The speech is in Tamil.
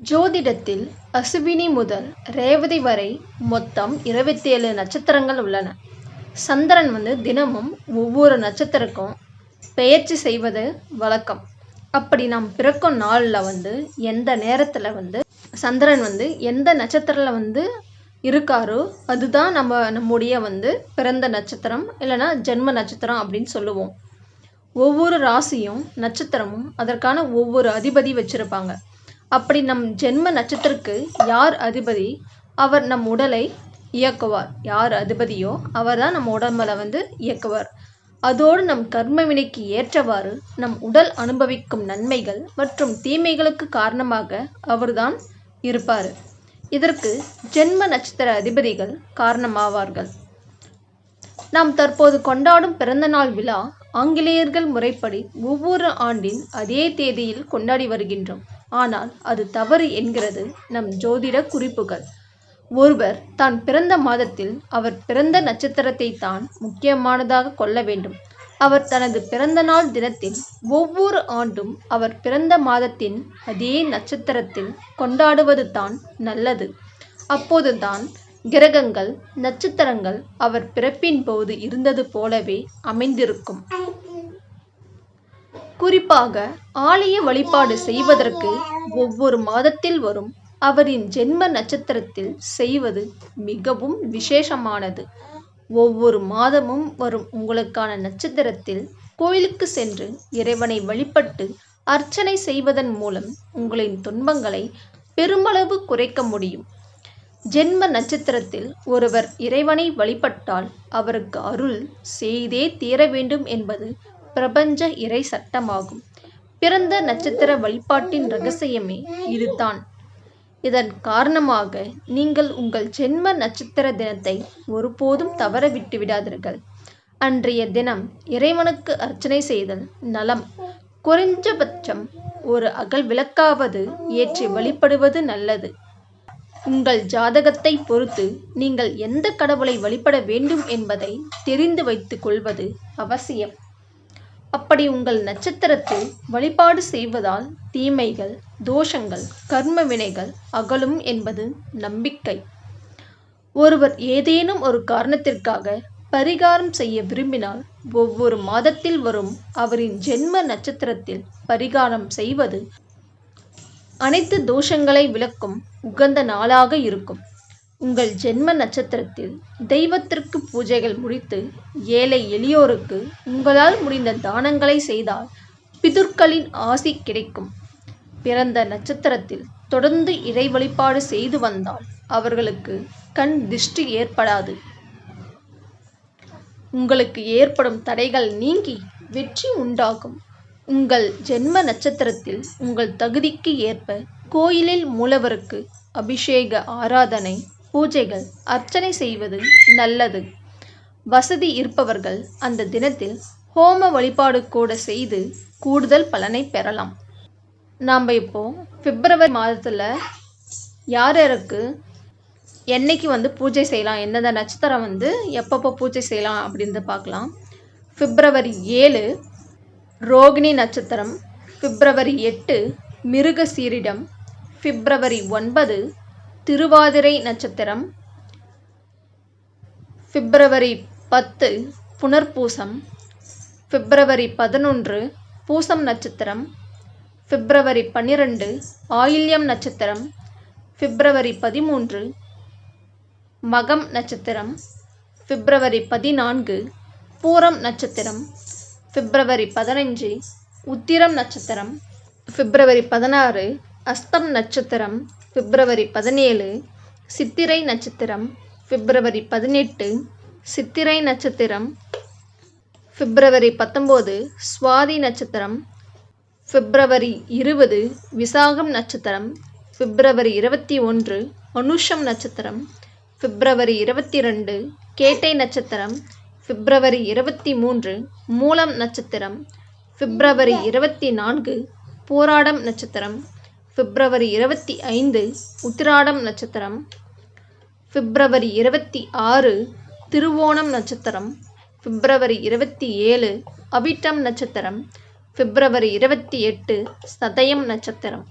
ஜோதிடத்தில் அசுவினி முதல் ரேவதி வரை மொத்தம் இருபத்தேழு நட்சத்திரங்கள் உள்ளன. சந்திரன் வந்து தினமும் ஒவ்வொரு நட்சத்திரக்கும் பெயர்ச்சி செய்வது வழக்கம். அப்படி நாம் பிறக்கும் நாளில் வந்து எந்த நேரத்தில் வந்து சந்திரன் வந்து எந்த நட்சத்திரத்தில் வந்து இருக்காரோ அதுதான் நம்ம நம்முடைய வந்து பிறந்த நட்சத்திரம் இல்லைன்னா ஜென்ம நட்சத்திரம் அப்படின்னு சொல்லுவோம். ஒவ்வொரு ராசியும் நட்சத்திரமும் அதற்கான ஒவ்வொரு அதிபதி வச்சுருப்பாங்க. அப்படி நம் ஜென்ம நட்சத்திரக்கு யார் அதிபதி அவர் நம் உடலை இயக்குவார். யார் அதிபதியோ அவர் தான் நம்ம உடம்புல வந்து இயக்குவார். அதோடு நம் கர்ம வினைக்கு ஏற்றவாறு நம் உடல் அனுபவிக்கும் நன்மைகள் மற்றும் தீமைகளுக்கு காரணமாக அவர்தான் இருப்பார். இதற்கு ஜென்ம நட்சத்திர அதிபதிகள் காரணமாவார்கள். நாம் தற்போது கொண்டாடும் பிறந்தநாள் விழா ஆங்கிலேயர்கள் முறைப்படி ஒவ்வொரு ஆண்டின் அதே தேதியில் கொண்டாடி வருகின்றோம். ஆனால் அது தவறு என்கிறது நம் ஜோதிட குறிப்புகள். ஒருவர் தான் பிறந்த மாதத்தில் அவர் பிறந்த நட்சத்திரத்தை தான் முக்கியமானதாக கொள்ள வேண்டும். அவர் தனது பிறந்த நாள் தினத்தில் ஒவ்வொரு ஆண்டும் அவர் பிறந்த மாதத்தின் அதே நட்சத்திரத்தில் கொண்டாடுவது தான் நல்லது. அப்போதுதான் கிரகங்கள் நட்சத்திரங்கள் அவர் பிறப்பின் போது இருந்தது போலவே அமைந்திருக்கும். குறிப்பாக ஆலய வழிபாடு செய்வதற்கு ஒவ்வொரு மாதத்தில் வரும் அவரின் ஜென்ம நட்சத்திரத்தில் செய்வது மிகவும் விசேஷமானது. ஒவ்வொரு மாதமும் வரும் உங்களுக்கான நட்சத்திரத்தில் கோயிலுக்கு சென்று இறைவனை வழிபட்டு அர்ச்சனை செய்வதன் மூலம் உங்களின் துன்பங்களை பெருமளவு குறைக்க முடியும். ஜென்ம நட்சத்திரத்தில் ஒருவர் இறைவனை வழிபட்டால் அவருக்கு அருள் செய்தே தீர வேண்டும் என்பது பிரபஞ்ச இறை சட்டமாகும். பிறந்த நட்சத்திர வழிபாட்டின் ரகசியமே இதுதான். இதன் காரணமாக நீங்கள் உங்கள் ஜென்ம நட்சத்திர தினத்தை ஒருபோதும் தவற விட்டு விடாதீர்கள். அன்றைய தினம் இறைவனுக்கு அர்ச்சனை செய்தல் நலம். குறைஞ்சபட்சம் ஒரு அகல் விளக்காவது ஏற்றி வழிபடுவது நல்லது. உங்கள் ஜாதகத்தை பொறுத்து நீங்கள் எந்த கடவுளை வழிபட வேண்டும் என்பதை தெரிந்து வைத்துக் கொள்வது அவசியம். அப்படி உங்கள் நட்சத்திரத்தில் வழிபாடு செய்வதால் தீமைகள் தோஷங்கள் கர்ம வினைகள் அகலும் என்பது நம்பிக்கை. ஒருவர் ஏதேனும் ஒரு காரணத்திற்காக பரிகாரம் செய்ய விரும்பினால் ஒவ்வொரு மாதத்தில் வரும் அவரின் ஜென்ம நட்சத்திரத்தில் பரிகாரம் செய்வது அனைத்து தோஷங்களை விளக்கும் உகந்த நாளாக இருக்கும். உங்கள் ஜென்ம நட்சத்திரத்தில் தெய்வத்திற்கு பூஜைகள் முடித்து ஏழை எளியோருக்கு உங்களால் முடிந்த தானங்களை செய்தால் பிதுர்களின் ஆசி கிடைக்கும். பிறந்த நட்சத்திரத்தில் தொடர்ந்து இறை வழிபாடு செய்து வந்தால் அவர்களுக்கு கண் திஷ்டி ஏற்படாது. உங்களுக்கு ஏற்படும் தடைகள் நீங்கி வெற்றி உண்டாகும். உங்கள் ஜென்ம நட்சத்திரத்தில் உங்கள் தகுதிக்கு ஏற்ப கோயிலில் மூலவருக்கு அபிஷேக ஆராதனை பூஜைகள் அர்ச்சனை செய்வது நல்லது. வசதி இருப்பவர்கள் அந்த தினத்தில் ஹோம வழிபாடு கூட செய்து கூடுதல் பலனை பெறலாம். நாம் இப்போ பிப்ரவரி மாதத்தில் யார் யாருக்கு என்னைக்கு வந்து பூஜை செய்யலாம் எந்தெந்த நட்சத்திரம் வந்து எப்பப்போ பூஜை செய்யலாம் அப்படின்னு பார்க்கலாம். பிப்ரவரி ஏழு ரோகிணி நட்சத்திரம். பிப்ரவரி எட்டு மிருக சீரிடம் பிப்ரவரி ஒன்பது திருவாதிரை நட்சத்திரம் பிப்ரவரி பத்து புனர்பூசம் பிப்ரவரி பதினொன்று பூசம் நட்சத்திரம் பிப்ரவரி பன்னிரண்டு ஆயில்யம் நட்சத்திரம் பிப்ரவரி பதிமூன்று மகம் நட்சத்திரம் பிப்ரவரி பதினான்கு பூரம் நட்சத்திரம் பிப்ரவரி பதினைஞ்சு உத்திரம் நட்சத்திரம் பிப்ரவரி பதினாறு அஸ்தம் நட்சத்திரம் பிப்ரவரி பதினேழு சித்திரை நட்சத்திரம் பிப்ரவரி பதினெட்டு சித்திரை நட்சத்திரம் பிப்ரவரி பத்தொம்போது சுவாதி நட்சத்திரம் பிப்ரவரி இருபது விசாகம் நட்சத்திரம் பிப்ரவரி இருபத்தி ஒன்று அனுஷம் நட்சத்திரம் பிப்ரவரி இருபத்தி ரெண்டு கேட்டை நட்சத்திரம் பிப்ரவரி இருபத்தி மூன்று மூலம் நட்சத்திரம் பிப்ரவரி இருபத்தி நான்கு போராடம் நட்சத்திரம் பிப்ரவரி இருபத்தி ஐந்து உத்திராடம் நட்சத்திரம். பிப்ரவரி இருபத்தி ஆறு திருவோணம் நட்சத்திரம். பிப்ரவரி இருபத்தி ஏழு அபிட்டம் நட்சத்திரம். பிப்ரவரி இருபத்தி எட்டு சதயம் நட்சத்திரம்.